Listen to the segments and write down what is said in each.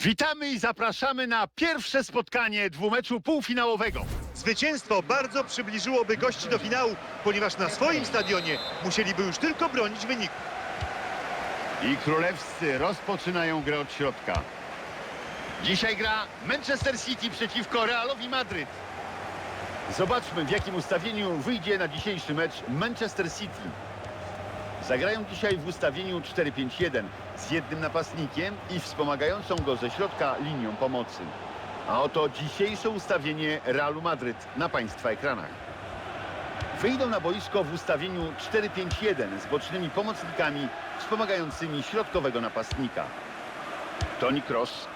Witamy i zapraszamy na pierwsze spotkanie dwumeczu półfinałowego. Zwycięstwo bardzo przybliżyłoby gości do finału, ponieważ na swoim stadionie musieliby już tylko bronić wyniku. I królewscy rozpoczynają grę od środka. Dzisiaj gra Manchester City przeciwko Realowi Madryt. Zobaczmy w jakim ustawieniu wyjdzie na dzisiejszy mecz Manchester City. Zagrają dzisiaj w ustawieniu 4-5-1 z jednym napastnikiem i wspomagającą go ze środka linią pomocy. A oto dzisiejsze ustawienie Realu Madryt na Państwa ekranach. Wyjdą na boisko w ustawieniu 4-5-1 z bocznymi pomocnikami wspomagającymi środkowego napastnika. Toni Kroos.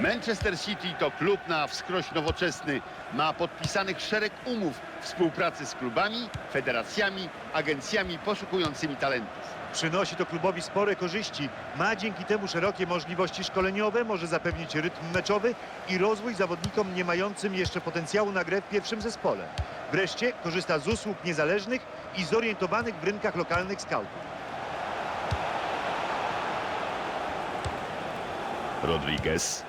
Manchester City to klub na wskroś nowoczesny. Ma podpisanych szereg umów współpracy z klubami, federacjami, agencjami poszukującymi talentów. Przynosi to klubowi spore korzyści. Ma dzięki temu szerokie możliwości szkoleniowe, może zapewnić rytm meczowy i rozwój zawodnikom nie mającym jeszcze potencjału na grę w pierwszym zespole. Wreszcie korzysta z usług niezależnych i zorientowanych w rynkach lokalnych skautów. Rodriguez.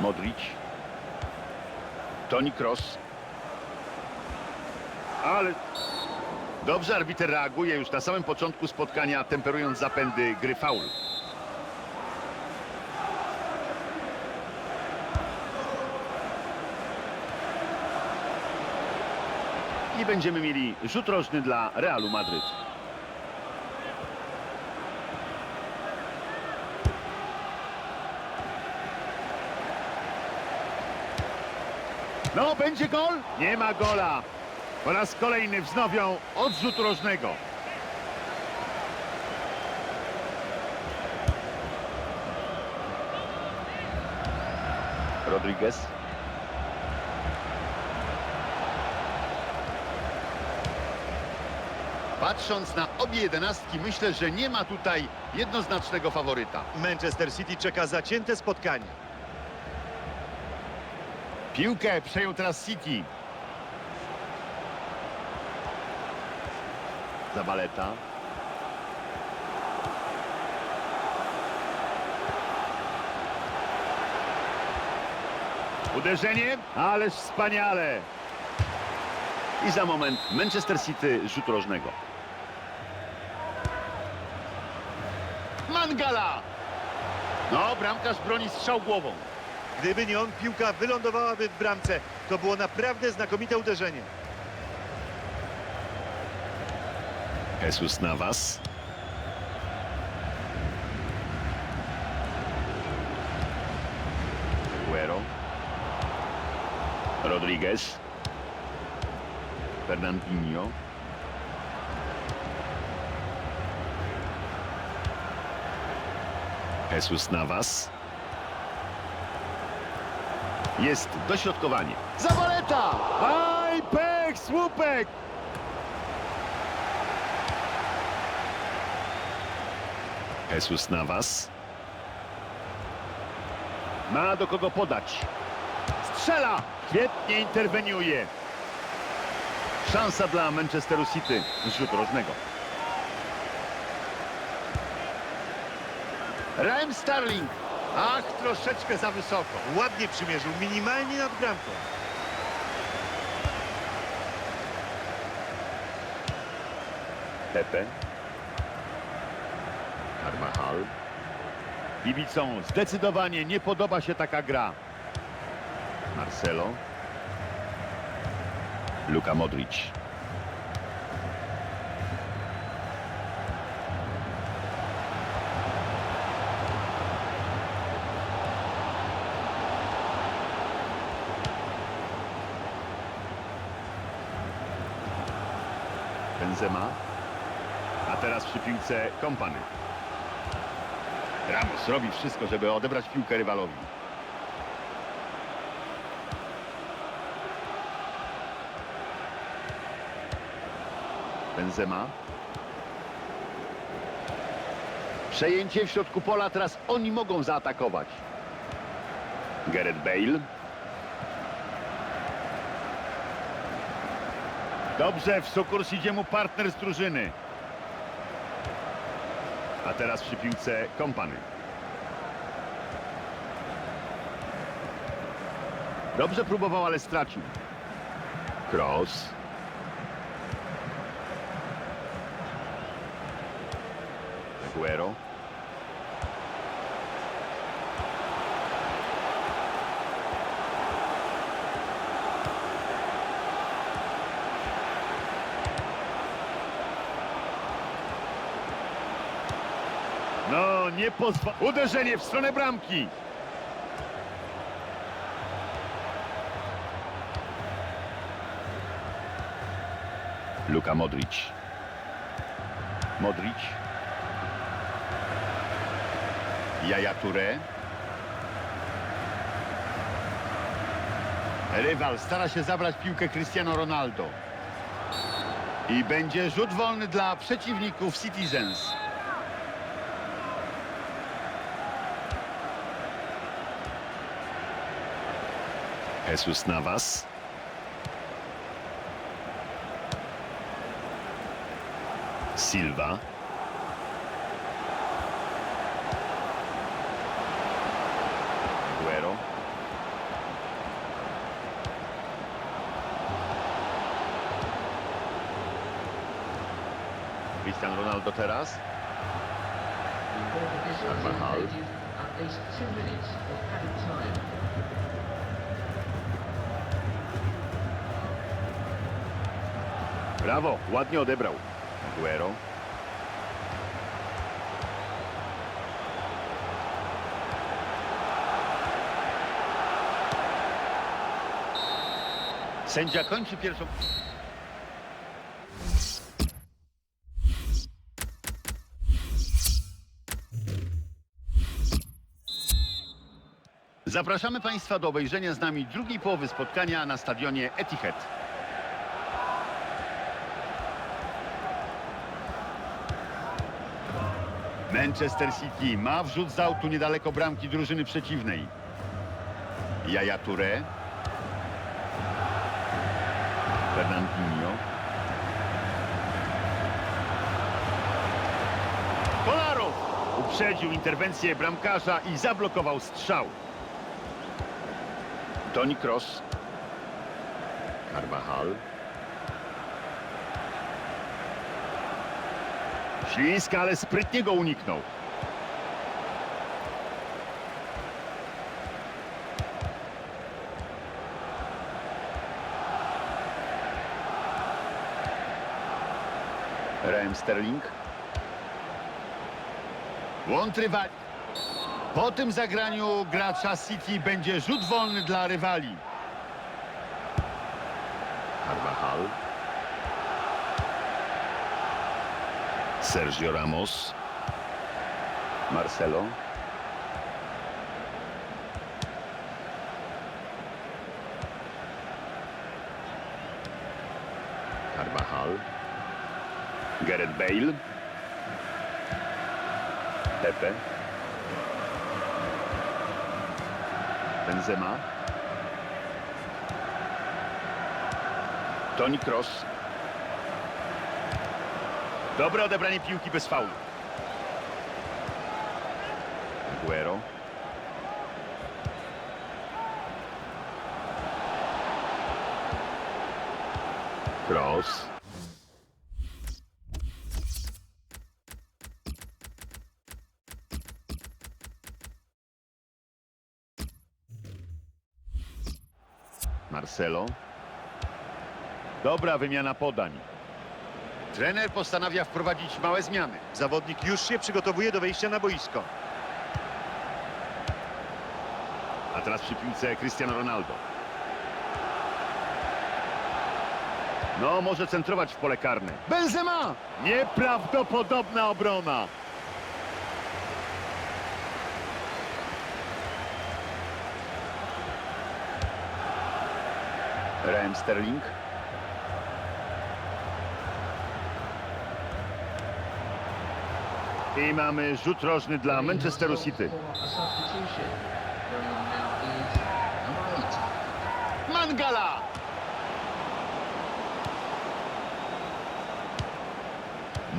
Modric. Toni Kroos. Ale... Dobrze arbiter reaguje już na samym początku spotkania, temperując zapędy gry faul. I będziemy mieli rzut rożny dla Realu Madryt. No, będzie gol? Nie ma gola. Po raz kolejny wznowią odrzut rożnego. Rodriguez. Patrząc na obie jedenastki, myślę, że nie ma tutaj jednoznacznego faworyta. Manchester City czeka zacięte spotkanie. Piłkę przejął teraz City. Zabaleta. Uderzenie, ależ wspaniale. I za moment Manchester City rzut rożnego. Mangala! No, bramkarz broni strzał głową. Gdyby nie on, piłka wylądowałaby w bramce. To było naprawdę znakomite uderzenie. Jesus Navas. Guero. Rodriguez. Fernandinho. Jesus Navas. Jest dośrodkowanie. Zawaleta! Aj, pech, słupek! Jesus Navas. Ma do kogo podać. Strzela! Świetnie interweniuje. Szansa dla Manchesteru City z rzutu rożnego. Raheem Starling. Ach, troszeczkę za wysoko. Ładnie przymierzył, minimalnie nad bramką. Pepe. Carvajal. Kibicom zdecydowanie nie podoba się taka gra. Marcelo. Luka Modric. Benzema. A teraz przy piłce kompany. Ramos robi wszystko, żeby odebrać piłkę rywalowi. Benzema. Przejęcie w środku pola, teraz oni mogą zaatakować. Gareth Bale. Dobrze, w sukurs idzie mu partner z drużyny. A teraz przy piłce kompany. Dobrze próbował, ale stracił. Cross. Aguero. No, nie pozwala. Uderzenie w stronę bramki. Luka Modric. Modric. Jaja Touré. Rywal stara się zabrać piłkę Cristiano Ronaldo. I będzie rzut wolny dla przeciwników Citizens. Jesus Navas. Silva. Aguero. Cristiano Ronaldo teraz. Carvajal. Brawo, ładnie odebrał. Aguero. Sędzia kończy pierwszą... Zapraszamy Państwa do obejrzenia z nami drugiej połowy spotkania na stadionie Etihad. Manchester City ma wrzut z autu niedaleko bramki drużyny przeciwnej. Jaja Touré. Fernandinho. Kolarow uprzedził interwencję bramkarza i zablokował strzał. Toni Kroos. Carvajal. Ślińska, ale sprytnie go uniknął. Raheem Sterling. Błąd rywali. Po tym zagraniu gracza City będzie rzut wolny dla rywali. Carvajal. Sergio Ramos. Marcelo. Carvajal. Gareth Bale. Pepe. Benzema. Toni Kroos. Dobre odebranie piłki bez faulu. Aguero. Cross. Marcelo. Dobra wymiana podań. Trener postanawia wprowadzić małe zmiany. Zawodnik już się przygotowuje do wejścia na boisko. A teraz przy piłce Cristiano Ronaldo. No, może centrować w pole karne. Benzema! Nieprawdopodobna obrona. Raheem Sterling. I mamy rzut rożny dla Manchesteru City. Mangala!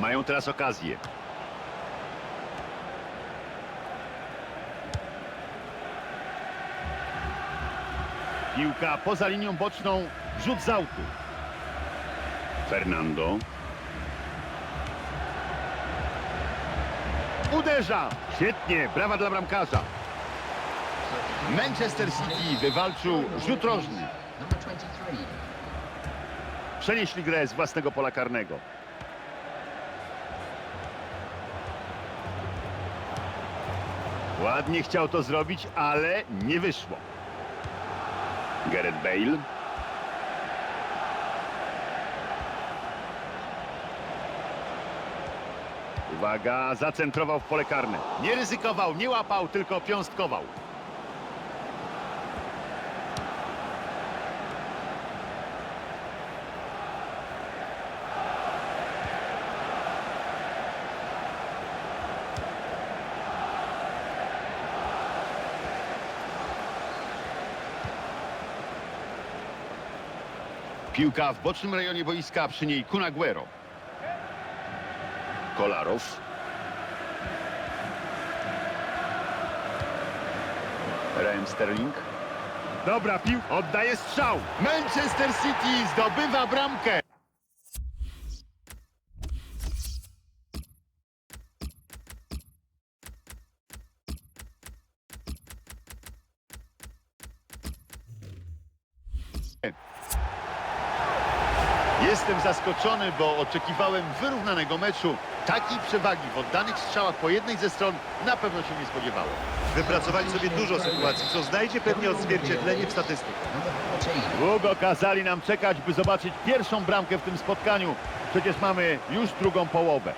Mają teraz okazję. Piłka poza linią boczną, rzut z autu. Fernando. Uderza! Świetnie, brawa dla bramkarza. Manchester City wywalczył rzut rożny. Number 23. Przenieśli grę z własnego pola karnego. Ładnie chciał to zrobić, ale nie wyszło. Gareth Bale. Uwaga, zacentrował w pole karne. Nie ryzykował, nie łapał, tylko piąstkował. Piłka w bocznym rejonie boiska, przy niej Kun Aguero. Kolarow. Raheem Sterling. Dobra, pił oddaje strzał. Manchester City zdobywa bramkę. Zaskoczony, bo oczekiwałem wyrównanego meczu. Takiej przewagi w oddanych strzałach po jednej ze stron na pewno się nie spodziewało. Wypracowali sobie dużo sytuacji, co znajdzie pewnie odzwierciedlenie w statystykach. Number 14. Długo kazali nam czekać, by zobaczyć pierwszą bramkę w tym spotkaniu. Przecież mamy już drugą połowę.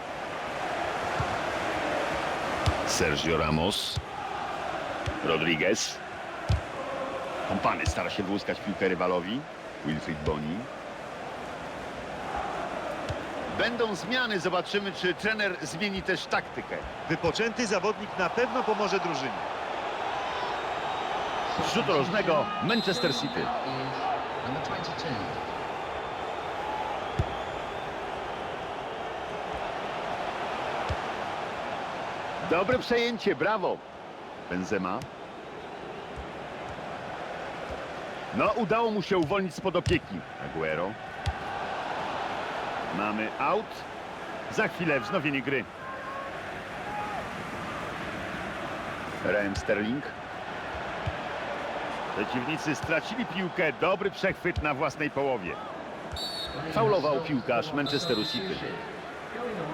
Sergio Ramos. Rodriguez. Kompany stara się wyłuskać piłkę rywalowi. Wilfried Boni. Będą zmiany, zobaczymy czy trener zmieni też taktykę. Wypoczęty zawodnik na pewno pomoże drużynie. Z rzutu rożnego Manchester City. Is number 22. Dobre przejęcie, brawo. Benzema. No, udało mu się uwolnić spod opieki. Aguero. Mamy out. Za chwilę wznowienie gry. Raheem Sterling. Przeciwnicy stracili piłkę. Dobry przechwyt na własnej połowie. Faulował piłkarz Manchesteru City. Going on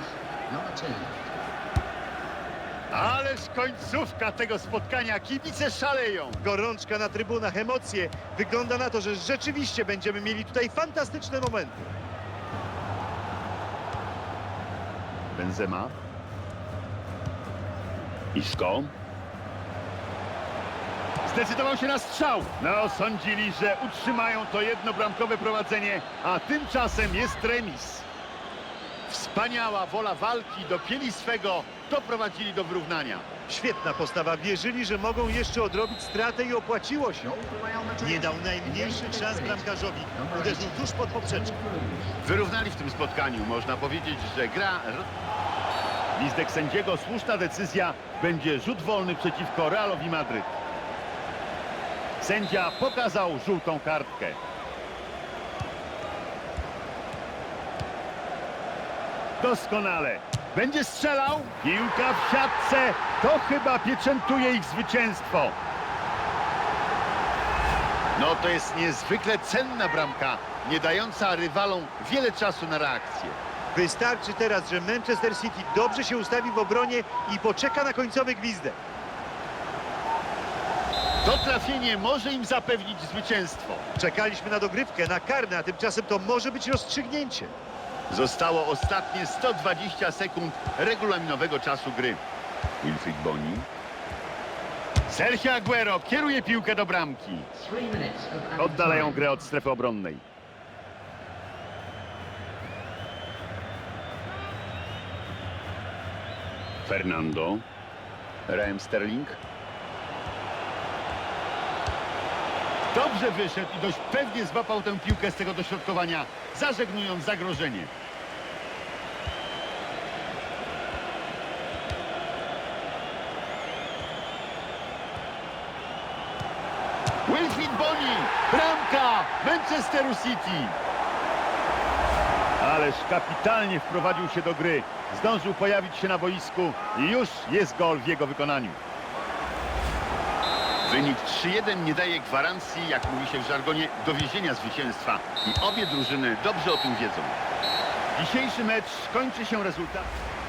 is number 2. Ależ końcówka tego spotkania. Kibice szaleją. Gorączka na trybunach, emocje. Wygląda na to, że rzeczywiście będziemy mieli tutaj fantastyczne momenty. Benzema. Isco. Zdecydował się na strzał. No, sądzili, że utrzymają to jednobramkowe prowadzenie, a tymczasem jest remis. Wspaniała wola walki dopięli swego, doprowadzili do wyrównania. Świetna postawa. Wierzyli, że mogą jeszcze odrobić stratę i opłaciło się. Nie dał najmniejszych szans bramkarzowi. Uderzył tuż pod poprzeczkę. Wyrównali w tym spotkaniu. Można powiedzieć, że gra... Lizdek sędziego, słuszna decyzja. Będzie rzut wolny przeciwko Realowi Madryt. Sędzia pokazał żółtą kartkę. Doskonale. Będzie strzelał. Piłka w siatce. To chyba pieczętuje ich zwycięstwo. No to jest niezwykle cenna bramka, nie dająca rywalom wiele czasu na reakcję. Wystarczy teraz, że Manchester City dobrze się ustawi w obronie i poczeka na końcowy gwizdek. To trafienie może im zapewnić zwycięstwo. Czekaliśmy na dogrywkę, na karne, a tymczasem to może być rozstrzygnięcie. Zostało ostatnie 120 sekund regulaminowego czasu gry. Wilfried Boni. Sergio Aguero kieruje piłkę do bramki. Oddalają grę od strefy obronnej. Fernando. Raheem Sterling. Dobrze wyszedł i dość pewnie złapał tę piłkę z tego dośrodkowania, zażegnując zagrożenie. Wilfried Boni! Bramka Manchesteru City! Ależ kapitalnie wprowadził się do gry. Zdążył pojawić się na boisku i już jest gol w jego wykonaniu. Wynik 3-1 nie daje gwarancji, jak mówi się w żargonie, dowiezienia zwycięstwa. I obie drużyny dobrze o tym wiedzą. Dzisiejszy mecz kończy się rezultatem.